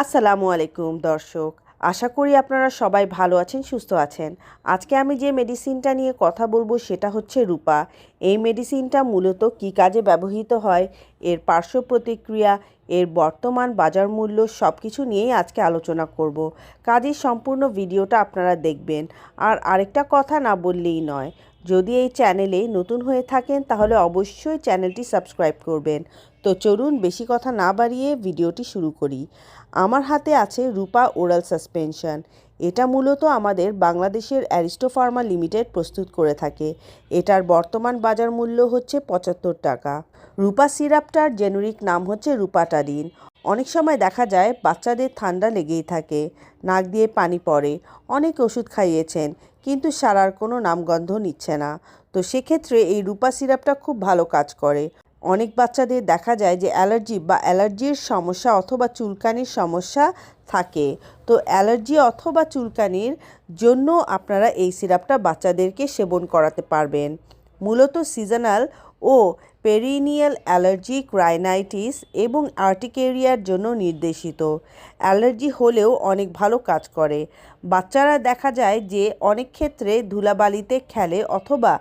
আসসালামু আলাইকুম, দর্শক। আশা করি আপনারা সবাই ভালো আছেন, সুস্থ আছেন। আজকে আমি যে মেডিসিনটা নিয়ে কথা বলব সেটা হচ্ছে রূপা। এই মেডিসিনটা মূলত কী কাজে ব্যবহৃত হয়, এর পার্শ্ব প্রতিক্রিয়া, এর বর্তমান বাজার মূল্য সব কিছু নিয়েই আজকে আলোচনা করব। কাজেই সম্পূর্ণ ভিডিওটা আপনারা দেখবেন। আর আরেকটা কথা না বললেই নয় যদি এই চ্যানেলে নতুন হয়ে থাকেন, তাহলে অবশ্যই চ্যানেলটি সাবস্ক্রাইব করবেন। তো চলুন বেশি কথা না বাড়িয়ে ভিডিওটি শুরু করি। আমার হাতে আছে রূপা ওরাল সাসপেনশন। এটা মূলত আমাদের বাংলাদেশের অ্যারিস্টো ফার্মা লিমিটেড প্রস্তুত করে থাকে। এটার বর্তমান বাজার মূল্য হচ্ছে পঁচাত্তর টাকা। রূপা সিরাপটার জেনেরিক নাম হচ্ছে রূপাটাডিন অনেক সময় দেখা যায় বাচ্চাদের ঠান্ডা লেগেই থাকে, নাক দিয়ে পানি পড়ে, অনেক ওষুধ খাইয়েছেন কিন্তু সারার কোনো নামগন্ধ নিচ্ছে না। তো সেক্ষেত্রে এই রূপা সিরাপটা খুব ভালো কাজ করে। অনেক বাচ্চাদের দেখা যায় যে অ্যালার্জি বা অ্যালার্জির সমস্যা অথবা চুলকানির সমস্যা থাকে। তো অ্যালার্জি অথবা চুলকানির জন্য আপনারা এই সিরাপটা বাচ্চাদেরকে সেবন করাতে পারবেন। মূলত সিজনাল ও পেরিনিয়াল অ্যালার্জিক রাইনাইটিস এবং আর্টিকেরিয়ার জন্য নির্দেশিত। অ্যালার্জি হলেও অনেক ভালো কাজ করে। বাচ্চারা দেখা যায় যে অনেক ক্ষেত্রে ধুলাবালিতে খেলে অথবা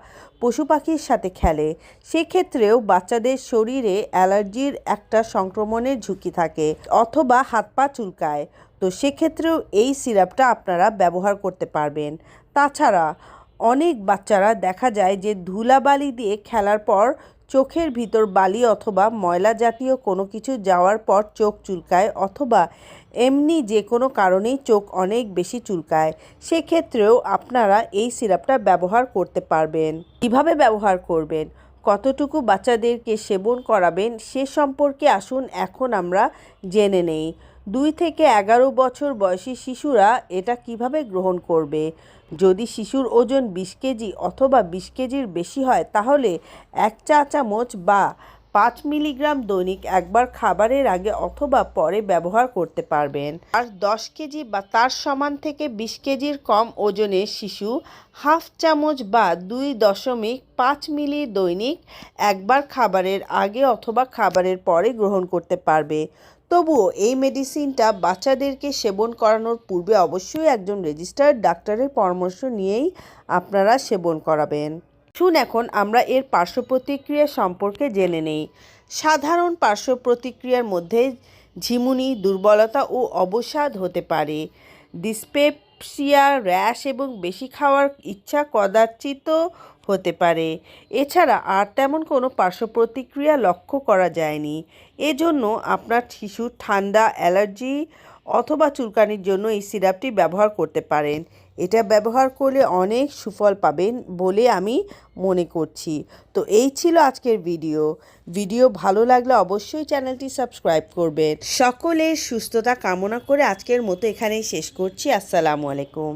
পশু পাখির সাথে খেলে। সেক্ষেত্রেও বাচ্চাদের শরীরে অ্যালার্জির একটা সংক্রমণের ঝুঁকি থাকে অথবা হাত পা চুলকায়। তো সেক্ষেত্রেও এই সিরাপটা আপনারা ব্যবহার করতে পারবেন। তাছাড়া অনেক বাচ্চারা দেখা যায় যে ধুলাবালি দিয়ে খেলার পর চোখের ভিতর বালি অথবা ময়লা জাতীয় কোনো কিছু যাওয়ার পর চোখ চুলকায় অথবা এমনি যে কোনো কারণেই চোখ অনেক বেশি চুলকায়। সেক্ষেত্রেও আপনারা এই সিরাপটা ব্যবহার করতে পারবেন। কীভাবে ব্যবহার করবেন? কতটুকু বাচ্চাদেরকে সেবন করাবেন? সে সম্পর্কে আসুন, এখন আমরা জেনে নেই। দুই থেকে এগারো বছর বয়সী শিশুরা এটা কীভাবে গ্রহণ করবে? যদি শিশুর ওজন বিশ কেজি অথবা বিশ কেজির বেশি হয়, তাহলে এক চা চামচ বা পাঁচ মিলিগ্রাম দৈনিক একবার খাবারের আগে অথবা পরে ব্যবহার করতে পারবেন। আর দশ কেজি বা তার সমান থেকে বিশ কেজির কম ওজনের শিশু হাফ চামচ বা দুই দশমিক পাঁচ মিলি দৈনিক একবার খাবারের আগে অথবা খাবারের পরে গ্রহণ করতে পারবে। তবুও এই মেডিসিনটা বাচ্চাদেরকে সেবন করানোর পূর্বে অবশ্যই একজন রেজিস্টার্ড ডাক্তারের পরামর্শ নিয়েই আপনারা সেবন করাবেন। শুন এখন, আমরা এর পার্শ্ব প্রতিক্রিয়া সম্পর্কে জেনে নেই। সাধারণ পার্শ্ব প্রতিক্রিয়ার মধ্যে ঝিমুনি, দুর্বলতা ও অবসাদ হতে পারে। ডিসপেপসিয়া র্যাশ এবং বেশি খাওয়ার ইচ্ছা কদাচিত হতে পারে। এছাড়া আর তেমন কোনো পার্শ্ব প্রতিক্রিয়া লক্ষ্য করা যায়নি। এজন্য আপনার শিশুর ঠান্ডা, অ্যালার্জি অথবা চুলকানির জন্য এই সিরাপটি ব্যবহার করতে পারেন। এটা ব্যবহার করলে অনেক সুফল পাবেন বলে আমি মনে করছি। তো এই ছিল আজকের ভিডিও। ভিডিও ভালো লাগলে অবশ্যই চ্যানেলটি সাবস্ক্রাইব করবেন। সকলের সুস্থতা কামনা করে আজকের মতো এখানেই শেষ করছি। আসসালামু আলাইকুম।